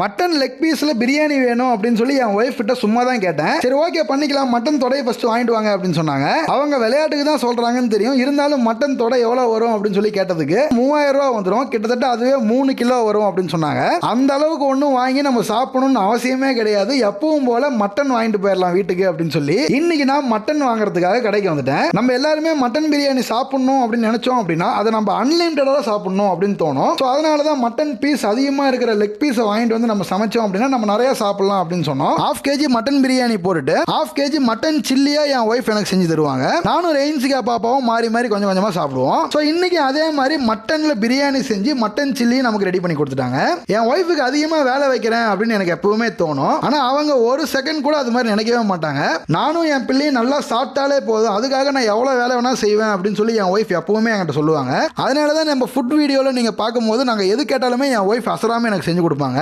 Mutton leg பீஸ்ல biryani வேணும் அப்படின்னு சொல்லி என் ஒய்ஃப் கிட்ட சும்மா தான் கேட்டேன். சரி ஓகே பண்ணிக்கலாம். மட்டன் தொடையை ஃபர்ஸ்ட் வாங்கிட்டு வாங்க அப்படின்னு சொன்னாங்க. அவங்க விளையாட்டுக்கு தான் சொல்றாங்கன்னு தெரியும். இருந்தாலும் மட்டன் தொடை எவ்வளவு வரும் அப்படின்னு சொல்லி கேட்டதுக்கு மூவாயிரம் ரூபா வந்துடும் கிட்டத்தட்ட அதுவே மூணு கிலோ வரும் அப்படின்னு சொன்னாங்க. அந்த அளவுக்கு ஒன்றும் வாங்கி நம்ம சாப்பிடணும்னு அவசியமே கிடையாது. எப்பவும் போல மட்டன் வாங்கிட்டு போயிடலாம் வீட்டுக்கு அப்படின்னு சொல்லி இன்னைக்கு நான் மட்டன் வாங்குறதுக்காக கடைக்கு வந்துட்டேன். நம்ம எல்லாருமே மட்டன் பிரியாணி சாப்பிடணும் அப்படின்னு நினைச்சோம் அப்படின்னா அதை நம்ம அன்லிமிட்டடாக சாப்பிடணும் அப்படின்னு தோணும். ஸோ அதனால தான் மட்டன் பீஸ் அதிகமாக இருக்கிற லெக் பீஸை வாங்கிட்டு வந்து நம்ம சமைச்சோம் அப்படின்னா நம்ம நிறைய சாப்பிடலாம் அப்படின்னு சொன்னோம். ஹாஃப் கேஜி மட்டன் பிரியாணி போட்டுட்டு ஹாஃப் கேஜி மட்டன் சில்லியா என் ஒய்ஃப் எனக்கு செஞ்சு தருவாங்க. நானும் ரெயின்சிகா பாப்பாவும் மாறி மாறி கொஞ்சம் கொஞ்சமாக சாப்பிடுவோம். ஸோ இன்னைக்கு அதே மாதிரி மட்டனில் பிரியாணி செஞ்சு மட்டன் சில்லி நமக்கு ரெடி பண்ணி கொடுத்துட்டாங்க. என் ஒய்ஃபுக்கு அதிகமாக வேலை வைக்கிறேன் அப்படின்னு எனக்கு எப்பவுமே தோணும். ஆனால் அவங்க ஒரு செகண்ட் கூட அது மாதிரி நினைக்கவே மாட்டாங்க. நானும் என் பிள்ளையும் நல்லா சாப்பிட்டாலே போதும். அதுக்காக நான் எவ்வளோ வேலை வேணா செய்வேன் அப்படின்னு சொல்லி என் ஒய்ஃப் எப்பவுமே என்கிட்ட சொல்லுவாங்க. அதனால தான் நம்ம ஃபுட் வீடியோவில் நீங்கள் பார்க்கும்போது நாங்கள் எது கேட்டாலுமே என் ஒய்ஃப் அசராமல் எனக்கு செஞ்சு கொடுப்பாங்க.